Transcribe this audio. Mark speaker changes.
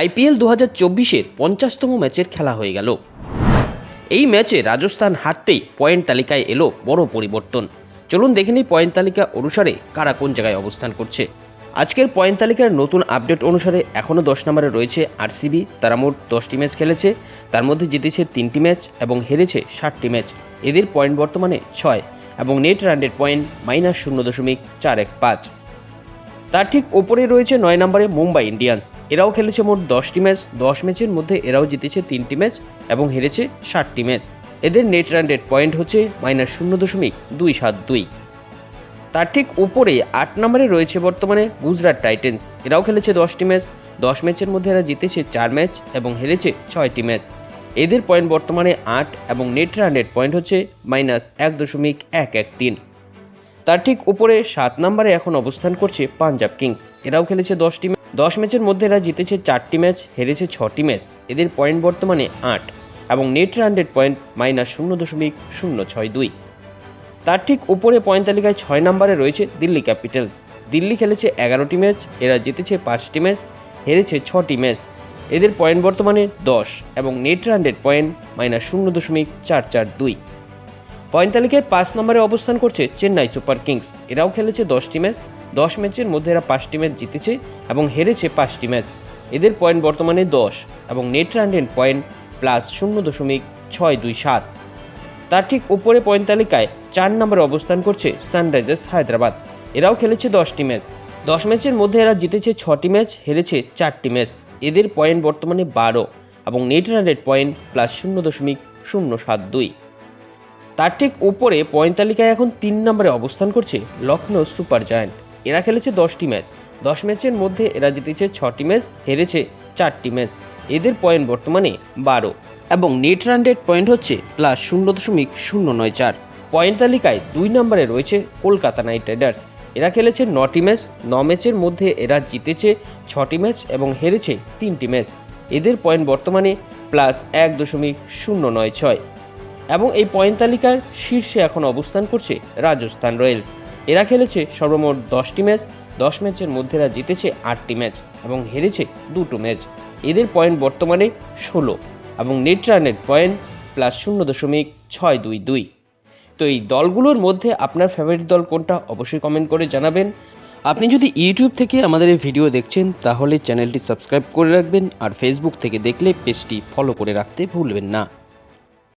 Speaker 1: IPL দু হাজার চব্বিশের পঞ্চাশতম ম্যাচের খেলা হয়ে গেল। এই ম্যাচে রাজস্থান হারতেই পয়েন্ট তালিকায় এলো বড় পরিবর্তন। চলুন দেখে নিই পয়েন্ট তালিকা অনুসারে কারা কোন জায়গায় অবস্থান করছে। আজকের পয়েন্ট তালিকার নতুন আপডেট অনুসারে এখনও দশ নম্বরে রয়েছে আরসিবি, তারা মোট দশটি ম্যাচ খেলেছে, তার মধ্যে জিতেছে তিনটি ম্যাচ এবং হেরেছে ষাটটি ম্যাচ। এদের পয়েন্ট বর্তমানে ছয় এবং নেট রানের পয়েন্ট মাইনাস শূন্য দশমিক চার এক পাঁচ। তার ঠিক ওপরে রয়েছে নয় নম্বরে মুম্বাই ইন্ডিয়ান্স। এরাও খেলেছে মোট দশটি ম্যাচ, দশ ম্যাচের মধ্যে এরাও জিতেছে তিনটি ম্যাচ এবং হেরেছে ষাটটি ম্যাচ। এদের নেট রান রেট পয়েন্ট হচ্ছে মাইনাস শূন্য দশমিক দুই সাত দুই। তার ঠিক উপরে আট নম্বরে রয়েছে বর্তমানে গুজরাট টাইটেন্স। এরাও খেলেছে দশটি ম্যাচ, দশ ম্যাচের মধ্যে এরা জিতেছে চার ম্যাচ এবং হেরেছে ছয়টি ম্যাচ। এদের পয়েন্ট বর্তমানে আট এবং নেট রান রেট পয়েন্ট হচ্ছে মাইনাস এক দশমিক এক এক তিন। তার ঠিক উপরে সাত নম্বরে এখন অবস্থান করছে পাঞ্জাব কিংস। এরাও খেলেছে দশটি ম্যাচ দশ ম্যাচের মধ্যে এরা জিতেছে চারটি ম্যাচ, হেরেছে ছটি ম্যাচ। এদের পয়েন্ট বর্তমানে আট এবং নেট রান পয়েন্ট মাইনাস শূন্য দশমিক শূন্য ছয় দুই। তার ঠিক উপরে পয়েন্ট তালিকায় ছয় নম্বরে রয়েছে দিল্লি ক্যাপিটালস। দিল্লি খেলেছে এগারোটি ম্যাচ, এরা জিতেছে পাঁচটি ম্যাচ, হেরেছে ছটি ম্যাচ। এদের পয়েন্ট বর্তমানে দশ এবং নেট রান পয়েন্ট মাইনাস শূন্য দশমিক চার চার দুই। পয়েন্ট তালিকায় পাঁচ নম্বরে অবস্থান করছে চেন্নাই সুপার কিংস। এরাও খেলেছে দশটি ম্যাচ। দশ ম্যাচের মধ্যে এরা পাঁচটি ম্যাচ জিতেছে এবং হেরেছে পাঁচটি ম্যাচ। এদের পয়েন্ট বর্তমানে দশ এবং নেট রান পয়েন্ট প্লাস শূন্য দশমিক ছয় দুই সাত। তার ঠিক উপরে পয়েন্ট তালিকায় চার নম্বরে অবস্থান করছে সানরাইজার্স হায়দ্রাবাদ। এরাও খেলেছে দশটি ম্যাচ। দশ ম্যাচের মধ্যে এরা জিতেছে ছটি ম্যাচ, হেরেছে চারটি ম্যাচ। এদের পয়েন্ট বর্তমানে বারো এবং net run rate point plus শূন্য দশমিক শূন্য সাত দুই। তার ঠিক উপরে পয়েন্ট তালিকায় এখন তিন নম্বরে অবস্থান করছে লখনৌ সুপার জায়ান্ট। এরা খেলেছে দশটি ম্যাচ। দশ ম্যাচের মধ্যে এরা জিতেছে ছটি ম্যাচ, হেরেছে চারটি ম্যাচ। এদের পয়েন্ট বর্তমানে বারো। এবং নেট রান পয়েন্ট হচ্ছে প্লাস শূন্য দশমিক শূন্য নয় চার। পয়েন্ট তালিকায় দুই নম্বরে রয়েছে কলকাতা নাইট রাইডার্স। এরা খেলেছে নটি ম্যাচ, ন ম্যাচের মধ্যে এরা জিতেছে ছটি ম্যাচ এবং হেরেছে তিনটি ম্যাচ। এদের পয়েন্ট বর্তমানে প্লাস এক দশমিক শূন্য নয় ছয়। এবং এই পয়েন্ট তালিকার শীর্ষে এখন অবস্থান করছে রাজস্থান রয়্যালস এরা খেলেছে সর্বমোট দশটি ম্যাচ, দশ ম্যাচের মধ্যে এরা জিতেছে আটটি ম্যাচ এবং হেরেছে দুটো ম্যাচ। এদের পয়েন্ট বর্তমানে ষোলো এবং নেট রানের পয়েন্ট প্লাস শূন্য দশমিক ছয় দুই দুই। তো এই দলগুলোর মধ্যে আপনার ফেভারিট দল কোনটা অবশ্যই কমেন্ট করে জানাবেন। আপনি যদি ইউটিউব থেকে আমাদের এই ভিডিও দেখছেন, তাহলে চ্যানেলটি সাবস্ক্রাইব করে রাখবেন আর ফেসবুক থেকে দেখলে পেজটি ফলো করে রাখতে ভুলবেন না।